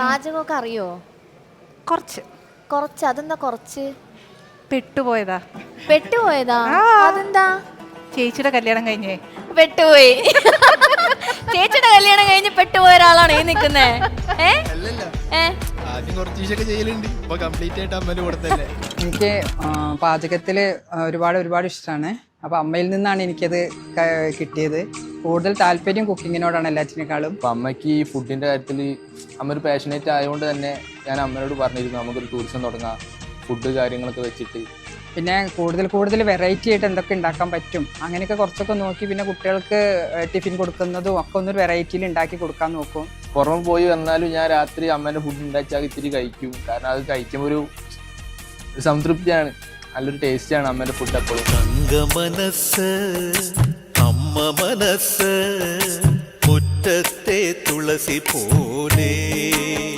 പാചകമൊക്കെ അറിയോ? കുറച്ച്. കുറച്ച്. അതെന്താ കുറച്ച്? പെട്ടുപോയതാ. പെട്ടുപോയതാ. അതെന്താ? ചേച്ചിയുടെ കല്യാണം കഴിഞ്ഞേ. പെട്ടുപോയി. ചേച്ചിയുടെ കല്യാണം കഴിഞ്ഞ് പെട്ടുപോയ ഒരാളാണ് ഈ കൂടെ എനിക്ക് പാചകത്തിൽ ഒരുപാട് ഒരുപാട് ഇഷ്ടമാണ് അപ്പൊ അമ്മയിൽ നിന്നാണ് എനിക്കത് കിട്ടിയത്. കൂടുതൽ താല്പര്യം കുക്കിങ്ങിനോടാണ് എല്ലാറ്റിനേക്കാളും. അപ്പം അമ്മയ്ക്ക് ഈ ഫുഡിന്റെ കാര്യത്തിൽ അമ്മ ഒരു പാഷനേറ്റ് ആയതുകൊണ്ട് തന്നെ ഞാൻ അമ്മയോട് പറഞ്ഞിരുന്നു നമുക്കൊരു ടൂറിസം തുടങ്ങാം ഫുഡ് കാര്യങ്ങളൊക്കെ വെച്ചിട്ട്. പിന്നെ കൂടുതൽ കൂടുതൽ വെറൈറ്റി ആയിട്ട് എന്തൊക്കെ ഉണ്ടാക്കാൻ പറ്റും അങ്ങനെയൊക്കെ കുറച്ചൊക്കെ നോക്കി പിന്നെ കുട്ടികൾക്ക് ടിഫിൻ കൊടുക്കുന്നതും ഒക്കെ ഒന്നൊരു വെറൈറ്റിയിൽ ഉണ്ടാക്കി കൊടുക്കാൻ നോക്കും. പുറമെ പോയി വന്നാലും ഞാൻ രാത്രി അമ്മേന്റെ ഫുഡ് ഉണ്ടാക്കിയാൽ ഇത്തിരി കഴിക്കും. കാരണം അത് കഴിക്കുമ്പോൾ ഒരു സംതൃപ്തിയാണ് നല്ലൊരു ടേസ്റ്റാണ് അമ്മേന്റെ ഫുഡ് മനസ്സ് അമ്മ മനസ്സ് മുറ്റത്തെ തുളസി പോലെ